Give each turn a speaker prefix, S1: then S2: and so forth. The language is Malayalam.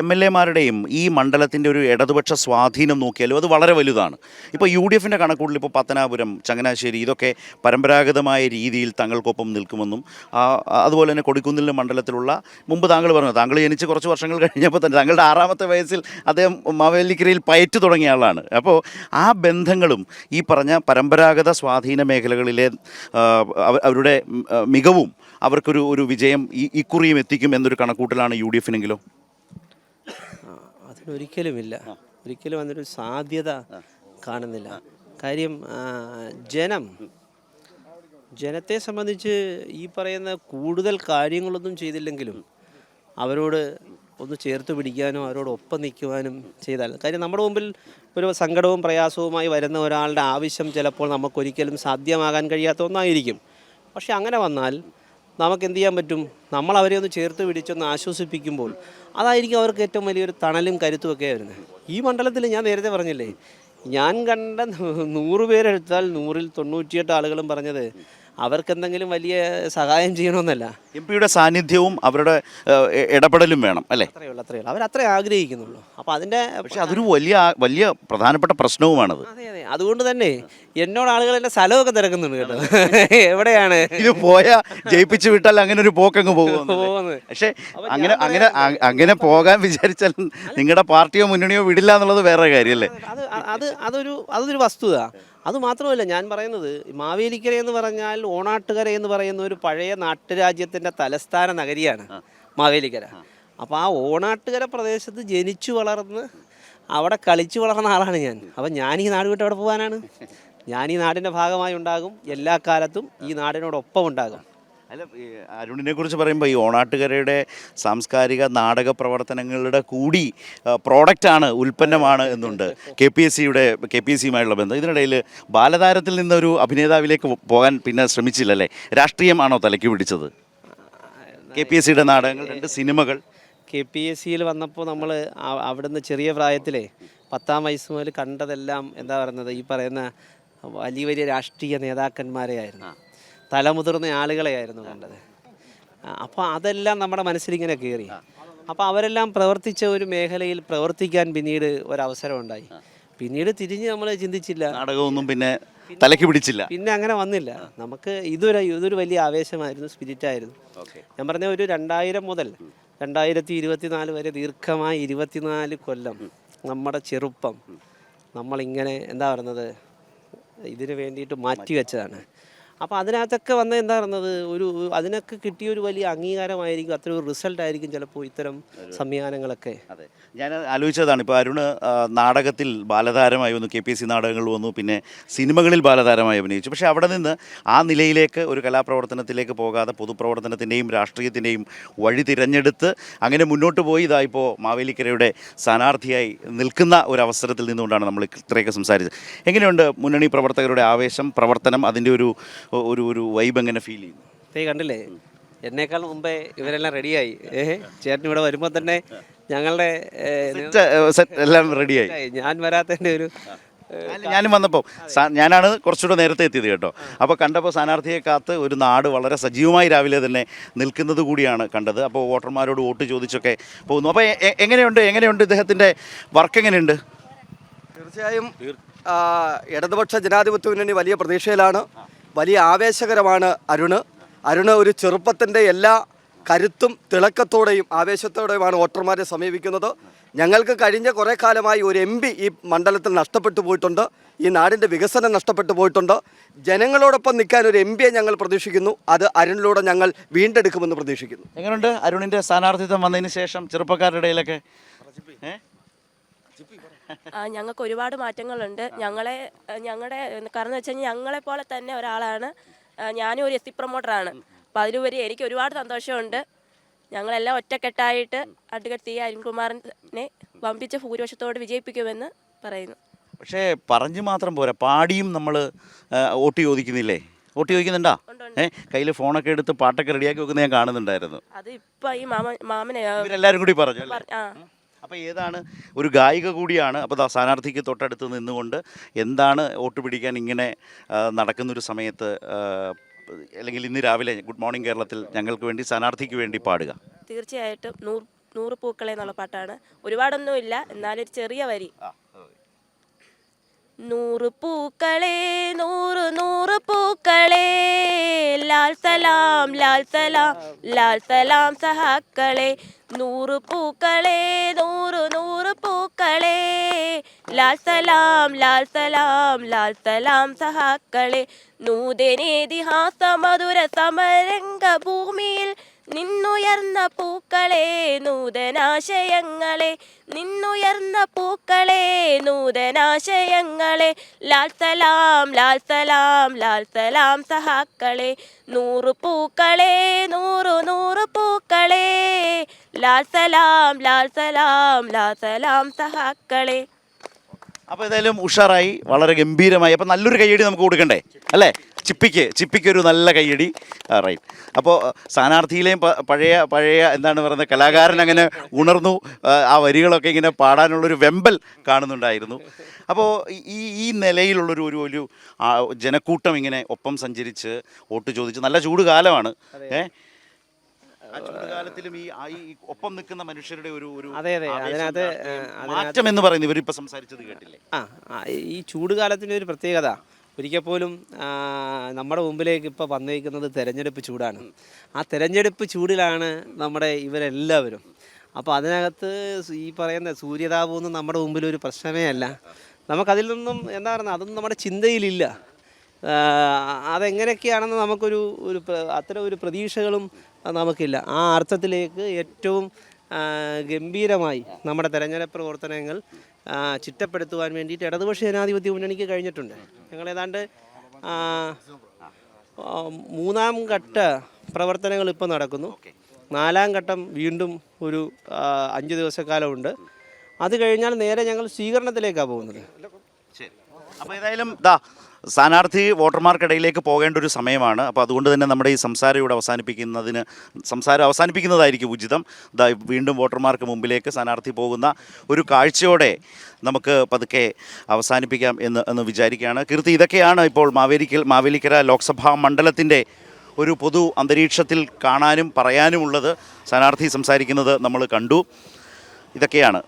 S1: എം എൽ എമാരുടെയും ഈ മണ്ഡലത്തിന്റെ ഒരു ഇടതുപക്ഷ സ്വാധീനം നോക്കിയാലും അത് വളരെ വലുതാണ്. ഇപ്പോൾ യു ഡി എഫിന്റെ കണക്കൂടിൽ ഇപ്പോൾ പത്തനാപുരം ചങ്ങനാശ്ശേരി ഇതൊക്കെ പരമ്പരാഗതമായ രീതിയിൽ തങ്ങൾക്കൊപ്പം നിൽക്കുമെന്നും അതുപോലെ തന്നെ കൊടിക്കുന്നിലെ മണ്ഡലത്തിലുള്ള മുമ്പ് താങ്കൾ പറഞ്ഞു താങ്കൾ ജനിച്ച് കുറച്ച് വർഷങ്ങൾ കഴിഞ്ഞപ്പോൾ തന്നെ താങ്കളുടെ ആറാമത്തെ വയസ്സിൽ അദ്ദേഹം മാവേലിക്കരയിൽ പയറ്റു തുടങ്ങിയ ആളാണ്. അപ്പോൾ ആ ബന്ധങ്ങളും ഈ പറഞ്ഞ പരമ്പരാഗത സ്വാധീന മേഖലകളിലെ അവരുടെ മികവും അവർക്കൊരു ഒരു വിജയം ഇക്കുറിയും എത്തിക്കും എന്നൊരു കണക്കൂട്ടലാണ് യു ഡി എഫിനെങ്കിലോ?
S2: അതിനൊരിക്കലുമില്ല ഒരിക്കലും അതിനൊരു സാധ്യത കാണുന്നില്ല. കാര്യം ജനം ജനത്തെ സംബന്ധിച്ച് ഈ പറയുന്ന കൂടുതൽ കാര്യങ്ങളൊന്നും ചെയ്തില്ലെങ്കിലും അവരോട് ഒന്ന് ചേർത്ത് പിടിക്കാനോ അവരോട് ഒപ്പം നിൽക്കുവാനും ചെയ്താൽ. കാര്യം നമ്മുടെ മുമ്പിൽ ഒരു സങ്കടവും പ്രയാസവുമായി വരുന്ന ഒരാളുടെ ആവശ്യം ചിലപ്പോൾ നമുക്കൊരിക്കലും സാധ്യമാകാൻ കഴിയാത്ത ഒന്നായിരിക്കും. പക്ഷെ അങ്ങനെ വന്നാൽ നമുക്ക് എന്ത് ചെയ്യാൻ പറ്റും? നമ്മൾ അവരെ ഒന്ന് ചേർത്ത് പിടിച്ചൊന്ന് ആശ്വസിപ്പിക്കുമ്പോൾ അതായിരിക്കും അവർക്ക് ഏറ്റവും വലിയൊരു തണലും കരുത്തും ഒക്കെ വരുന്നത്. ഈ മണ്ഡലത്തിൽ ഞാൻ നേരത്തെ പറഞ്ഞില്ലേ ഞാൻ കണ്ട നൂറ് പേരെടുത്താൽ നൂറിൽ തൊണ്ണൂറ്റിയെട്ട് ആളുകളും പറഞ്ഞത് അവർക്കെന്തെങ്കിലും വലിയ സഹായം ചെയ്യണമെന്നല്ല.
S1: എം പിയുടെ സാന്നിധ്യവും അവരുടെ ഇടപെടലും വേണം അല്ലേ?
S2: അത്രയുള്ളൂ അത്രയുള്ളൂ അവരത്രേ ആഗ്രഹിക്കുന്നുള്ളൂ. അപ്പോൾ അതിന്റെ
S1: പക്ഷേ അതൊരു വലിയ വലിയ പ്രധാനപ്പെട്ട പ്രശ്നവുമാണത്.
S2: അതെ അതെ. അതുകൊണ്ട് തന്നെ എന്നോട് ആളുകൾ എന്റെ സ്ഥലമൊക്കെ തിരക്കുന്നുണ്ട് കേട്ടോ. എവിടെയാണ്?
S1: ഇത് പോയാ ജയിപ്പിച്ചു വിട്ടാൽ അങ്ങനെ ഒരു പോക്കങ്ങ് പോകും പക്ഷേ അങ്ങനെ അങ്ങനെ അങ്ങനെ പോകാൻ വിചാരിച്ചാൽ നിങ്ങളുടെ പാർട്ടിയോ മുന്നണിയോ വിടില്ല എന്നുള്ളത് വേറെ കാര്യമല്ലേ
S2: അത് അത് അതൊരു അതൊരു വസ്തുത. അത് മാത്രമല്ല ഞാൻ പറയുന്നത് മാവേലിക്കര എന്ന് പറഞ്ഞാൽ ഓണാട്ടുകര എന്ന് പറയുന്ന ഒരു പഴയ നാട്ടുരാജ്യത്തിന്റെ തലസ്ഥാന നഗരിയാണ് മാവേലിക്കര. അപ്പോൾ ആ ഓണാട്ടുകര പ്രദേശത്ത് ജനിച്ചു വളർന്ന് അവിടെ കളിച്ചു വളർന്ന ആളാണ് ഞാൻ. അപ്പം ഞാൻ ഈ നാട് വിട്ട് അവിടെ പോകാനാണ്? ഞാൻ ഈ നാടിന്റെ ഭാഗമായി ഉണ്ടാകും എല്ലാ കാലത്തും ഈ നാടിനോടൊപ്പം ഉണ്ടാകും.
S1: അല്ല അരുണിനെ കുറിച്ച് പറയുമ്പോൾ ഈ ഓണാട്ടുകരയുടെ സാംസ്കാരിക നാടക പ്രവർത്തനങ്ങളുടെ കൂടി പ്രോഡക്റ്റ് പ്രോഡക്റ്റാണ് ഉൽപ്പന്നമാണ് എന്നുണ്ട് കെ പി എസ് സിയുടെ കെ പി എസ് സിയുമായുള്ള ബന്ധം. ഇതിനിടയിൽ ബാലതാരത്തിൽ നിന്നൊരു അഭിനേതാവിലേക്ക് പോകാൻ പിന്നെ ശ്രമിച്ചില്ലല്ലേ? രാഷ്ട്രീയമാണോ തലയ്ക്ക് പിടിച്ചത്? കെ പി എസ് സിയുടെ നാടകങ്ങൾ രണ്ട് സിനിമകൾ.
S2: കെ പി എസ് സിയിൽ വന്നപ്പോൾ നമ്മൾ അവിടുന്ന് ചെറിയ പ്രായത്തിലെ പത്താം വയസ്സ് മുതൽ കണ്ടതെല്ലാം എന്താ പറയുന്നത് ഈ പറയുന്ന വലിയ വലിയ രാഷ്ട്രീയ നേതാക്കന്മാരെയായിരുന്നു. തലമുതിർന്ന ആളുകളെയായിരുന്നു കണ്ടത്. അപ്പോൾ അതെല്ലാം നമ്മുടെ മനസ്സിലിങ്ങനെ കയറി അപ്പോൾ അവരെല്ലാം പ്രവർത്തിച്ച ഒരു മേഖലയിൽ പ്രവർത്തിക്കാൻ പിന്നീട് ഒരവസരം ഉണ്ടായി പിന്നീട് തിരിഞ്ഞ് നമ്മൾ ചിന്തിച്ചില്ല.
S1: നാടകമൊന്നും പിന്നെ തലയ്ക്ക് പിടിച്ചില്ല.
S2: പിന്നെ അങ്ങനെ വന്നില്ല. നമുക്ക് ഇതൊരു ഇതൊരു വലിയ ആവേശമായിരുന്നു സ്പിരിറ്റായിരുന്നു. ഞാൻ പറഞ്ഞ ഒരു രണ്ടായിരം മുതൽ രണ്ടായിരത്തി ഇരുപത്തിനാല് വരെ ദീർഘമായ ഇരുപത്തിനാല് കൊല്ലം നമ്മുടെ ചെറുപ്പം. നമ്മളിങ്ങനെ എന്താ പറയുന്നത് ഇതിനു വേണ്ടിയിട്ട് മാറ്റി വെച്ചതാണ്. അപ്പോൾ അതിനകത്തൊക്കെ വന്ന എന്താ പറയുന്നത്? ഒരു അതിനൊക്കെ കിട്ടിയ ഒരു വലിയ അംഗീകാരമായിരിക്കും അത്ര ഒരു റിസൾട്ട് ആയിരിക്കും ചിലപ്പോൾ ഇത്തരം സംവിധാനങ്ങളൊക്കെ
S1: അതെ. ഞാൻ ആലോചിച്ചതാണ് ഇപ്പോൾ അരുണ് നാടകത്തിൽ ബാലതാരമായി വന്നു കെ പി എസ് സി നാടകങ്ങളിൽ വന്നു പിന്നെ സിനിമകളിൽ ബാലതാരമായി അഭിനയിച്ചു. പക്ഷേ അവിടെ നിന്ന് ആ നിലയിലേക്ക് ഒരു കലാപ്രവർത്തനത്തിലേക്ക് പോകാതെ പൊതുപ്രവർത്തനത്തിന്റെയും രാഷ്ട്രീയത്തിന്റെയും വഴി തിരഞ്ഞെടുത്ത് അങ്ങനെ മുന്നോട്ട് പോയി ഇതാ ഇപ്പോൾ മാവേലിക്കരയുടെ സ്ഥാനാർത്ഥിയായി നിൽക്കുന്ന ഒരു അവസരത്തിൽ നിന്നുകൊണ്ടാണ് നമ്മൾ ഇത്രയൊക്കെ സംസാരിച്ചത്. എങ്ങനെയുണ്ട് മുന്നണി പ്രവർത്തകരുടെ ആവേശം പ്രവർത്തനം അതിന്റെ ഒരു ഒരു ഒരു വൈബ് എങ്ങനെ ഫീൽ ചെയ്യുന്നു?
S2: തേ കണ്ടില്ലേ? എന്നേക്കാൾ മുമ്പേ ഇവരെല്ലാം റെഡിയായി ഏഹ് ചേട്ടൻ ഇവിടെ വരുമ്പോൾ തന്നെ ഞങ്ങളുടെ
S1: സെറ്റ്, സെറ്റ് എല്ലാം റെഡിയായി
S2: ഞാൻ വരാത്തതിന്റെ ഒരു
S1: ഞാനും വന്നപ്പോൾ ഞാനാണ് കുറച്ചുകൂടെ നേരത്തെ എത്തിയത് കേട്ടോ. അപ്പോൾ കണ്ടപ്പോൾ സ്ഥാനാർത്ഥിയെ കാത്ത് ഒരു നാട് വളരെ സജീവമായി രാവിലെ തന്നെ നിൽക്കുന്നത് കൂടിയാണ് കണ്ടത്. അപ്പോൾ വോട്ടർമാരോട് വോട്ട് ചോദിച്ചൊക്കെ പോകുന്നു. അപ്പോൾ എങ്ങനെയുണ്ട് എങ്ങനെയുണ്ട് ഇദ്ദേഹത്തിന്റെ വർക്ക് എങ്ങനെയുണ്ട്?
S3: തീർച്ചയായും ഇടതുപക്ഷ ജനാധിപത്യ മുന്നണി വലിയ പ്രതീക്ഷയിലാണ്. വലിയ ആവേശകരമാണ് അരുണ്. അരുണ് ഒരു ചെറുപ്പത്തിന്റെ എല്ലാ കരുത്തും തിളക്കത്തോടെയും ആവേശത്തോടെയുമാണ് വോട്ടർമാരെ സമീപിക്കുന്നത്. ഞങ്ങൾക്ക് കഴിഞ്ഞ കുറേ കാലമായി ഒരു എം ഈ മണ്ഡലത്തിൽ നഷ്ടപ്പെട്ടു പോയിട്ടുണ്ട്. ഈ നാടിന്റെ വികസനം നഷ്ടപ്പെട്ടു പോയിട്ടുണ്ട്. ജനങ്ങളോടൊപ്പം നിൽക്കാൻ ഒരു എം ഞങ്ങൾ പ്രതീക്ഷിക്കുന്നു. അത് അരുണിലൂടെ ഞങ്ങൾ വീണ്ടെടുക്കുമെന്ന് പ്രതീക്ഷിക്കുന്നു.
S1: എങ്ങനെയുണ്ട് അരുണിന്റെ സ്ഥാനാർത്ഥിത്വം വന്നതിന് ശേഷം ചെറുപ്പക്കാരുടെ ഇടയിലൊക്കെ? ഏ?
S4: ആ, ഞങ്ങൾക്ക് ഒരുപാട് മാറ്റങ്ങളുണ്ട്. ഞങ്ങളെ ഞങ്ങളുടെ കാരണം വെച്ച് കഴിഞ്ഞാൽ ഞങ്ങളെ പോലെ തന്നെ ഒരാളാണ്. ഞാനും ഒരു എസ് സി പ്രൊമോട്ടറാണ് അപ്പോൾ അതിലുപരി എനിക്ക് ഒരുപാട് സന്തോഷമുണ്ട്. ഞങ്ങളെല്ലാം ഒറ്റക്കെട്ടായിട്ട് അഡ്വക്കേറ്റ് സി അരുൺകുമാറിനെ വമ്പിച്ച ഭൂരിപക്ഷത്തോട് വിജയിപ്പിക്കുമെന്ന് പറയുന്നു.
S1: പക്ഷേ പറഞ്ഞു മാത്രം പോരാ. പാടിയും നമ്മൾ വോട്ട് ചോദിക്കുന്നില്ലേ? വോട്ട് ചോദിക്കുന്നുണ്ടോ? ഏഹ് കയ്യിൽ ഫോണൊക്കെ എടുത്ത് പാട്ടൊക്കെ റെഡിയാക്കി വെക്കുന്ന ഞാൻ കാണുന്നുണ്ടായിരുന്നു.
S4: അത് ഇപ്പം ഈ മാമ മാമനെ
S1: ഇവരെല്ലാവരും കൂടി പറഞ്ഞു
S4: ആ.
S1: അപ്പോൾ ഏതാണ്? ഒരു ഗായിക കൂടിയാണ്. അപ്പോൾ സ്ഥാനാർത്ഥിക്ക് തൊട്ടടുത്ത് നിന്നുകൊണ്ട് എന്താണ് വോട്ട് പിടിക്കാൻ ഇങ്ങനെ നടക്കുന്നൊരു സമയത്ത് അല്ലെങ്കിൽ ഇന്ന് രാവിലെ ഗുഡ് മോർണിംഗ് കേരളത്തിൽ ഞങ്ങൾക്ക് വേണ്ടി സ്ഥാനാർത്ഥിക്ക് വേണ്ടി പാടുക?
S4: തീർച്ചയായിട്ടും നൂറ് നൂറ് പൂക്കളെ എന്നുള്ള പാട്ടാണ്. ഒരുപാടൊന്നുമില്ല. എന്നാലൊരു ചെറിയ വരി. നൂറ് പൂക്കളെ നൂറ് നൂറ് പൂക്കളെ. ലാൽ സലാം ലാൽ സലാം ലാൽ സലാം സഹാക്കളെ. നൂറ് പൂക്കളെ നൂറ് നൂറ് പൂക്കളെ. ലാൽ സലാം ലാൽ സലാം ലാൽ സലാം സഹാക്കളെ. നൂതനേതിഹാസ മധുര സമരംഗ ഭൂമിയിൽ നിന്നുയർന്ന പൂക്കളെ നൂതനാശയങ്ങളെ നിന്നുയർന്ന പൂക്കളെ നൂതനാശയങ്ങളെ ലാൽ സലാം ലാൽ സലാം ലാൽ സലാം സഹാക്കളെ നൂറ് പൂക്കളെ നൂറു നൂറ് പൂക്കളെ ലാൽ സലാം ലാൽ സലാം ലാൽ സലാം സഹാക്കളെ.
S1: അപ്പോൾ ഏതായാലും ഉഷാറായി വളരെ ഗംഭീരമായി. അപ്പോൾ നല്ലൊരു കയ്യടി നമുക്ക് കൊടുക്കണ്ടേ? അല്ലേ? ചിപ്പിക്ക് ചിപ്പിക്ക് ഒരു നല്ല കയ്യടി. റൈറ്റ് അപ്പോൾ സ്ഥാനാർത്ഥിയിലെയും പഴയ പഴയ എന്താണ് പറയുന്നത് കലാകാരൻ അങ്ങനെ ഉണർന്നു ആ, വരികളൊക്കെ ഇങ്ങനെ പാടാനുള്ളൊരു വെമ്പൽ കാണുന്നുണ്ടായിരുന്നു. അപ്പോൾ ഈ ഈ നിലയിലുള്ളൊരു ഒരു ഒരു ജനക്കൂട്ടം ഇങ്ങനെ ഒപ്പം സഞ്ചരിച്ച് വോട്ട് ചോദിച്ച് നല്ല ചൂട് കാലമാണ്. ഏ? ആ ചൂടുകാലത്തിലും ഈ ആ ഈ ഒപ്പം നിൽക്കുന്ന മനുഷ്യരുടെ ഒരു ഒരു
S2: അതെ, അതെ.
S1: ആവേശം,
S2: അതിനകത്ത്,
S1: മാറ്റം എന്ന് പറയുന്നത് ഇവരിപ്പോ സംസാരിച്ചത് കേട്ടില്ലേ?
S2: ആ ആ, ഈ ചൂടുകാലത്തിന്റെ ഒരു പ്രത്യേകത. ഒരിക്കൽ പോലും ആ, നമ്മുടെ മുമ്പിലേക്ക് ഇപ്പോൾ വന്നിരിക്കുന്നത് തെരഞ്ഞെടുപ്പ് ചൂടാണ്. ആ തെരഞ്ഞെടുപ്പ് ചൂടിലാണ് നമ്മുടെ ഇവരെല്ലാവരും. അപ്പോൾ അതിനകത്ത് ഈ പറയുന്ന സൂര്യതാപമൊന്നും നമ്മുടെ മുമ്പിൽ ഒരു പ്രശ്നമേ അല്ല. നമുക്കതിൽ നിന്നും എന്താ പറയുന്നത്? അതൊന്നും നമ്മുടെ ചിന്തയിലില്ല. ആ, അതെങ്ങനെയൊക്കെയാണെന്ന് നമുക്കൊരു ഒരു പ്ര- അത്തരം ഒരു പ്രതീക്ഷകളും നമുക്കില്ല. ആ അർത്ഥത്തിലേക്ക് ഏറ്റവും ഗംഭീരമായി നമ്മുടെ തെരഞ്ഞെടുപ്പ് പ്രവർത്തനങ്ങൾ ചിട്ടപ്പെടുത്തുവാൻ വേണ്ടിയിട്ട് ഇടതുപക്ഷ ജനാധിപത്യ മുന്നണിക്ക് കഴിഞ്ഞിട്ടുണ്ട്. ഞങ്ങൾ ഏതാണ്ട് മൂന്നാം ഘട്ട പ്രവർത്തനങ്ങൾ ഇപ്പോൾ നടക്കുന്നു. നാലാം ഘട്ടം വീണ്ടും ഒരു അഞ്ച് ദിവസക്കാലമുണ്ട്. അത് കഴിഞ്ഞാൽ നേരെ ഞങ്ങൾ സ്വീകരണത്തിലേക്കാണ് പോകുന്നത്.
S1: അപ്പോൾ ഏതായാലും ദാ സ്ഥാനാർത്ഥി വോട്ടർമാർക്കിടയിലേക്ക് പോകേണ്ട ഒരു സമയമാണ്. അപ്പോൾ അതുകൊണ്ട് തന്നെ നമ്മുടെ ഈ സംസാരം ഇവിടെ അവസാനിപ്പിക്കുന്നതിന് സംസാരം അവസാനിപ്പിക്കുന്നതായിരിക്കും ഉചിതം. വീണ്ടും വോട്ടർമാർക്ക് മുമ്പിലേക്ക് സ്ഥാനാർത്ഥി പോകുന്ന ഒരു കാഴ്ചയോടെ നമുക്ക് പതുക്കെ അവസാനിപ്പിക്കാം എന്ന് എന്ന് വിചാരിക്കുകയാണ്. കീർത്തി ഇതൊക്കെയാണ് ഇപ്പോൾ മാവേലിക്കൽ മാവേലിക്കര ലോക്സഭാ മണ്ഡലത്തിന്റെ ഒരു പൊതു അന്തരീക്ഷത്തിൽ കാണാനും പറയാനുമുള്ളത്. സ്ഥാനാർത്ഥി സംസാരിക്കുന്നത് നമ്മൾ കണ്ടു. ഇതൊക്കെയാണ്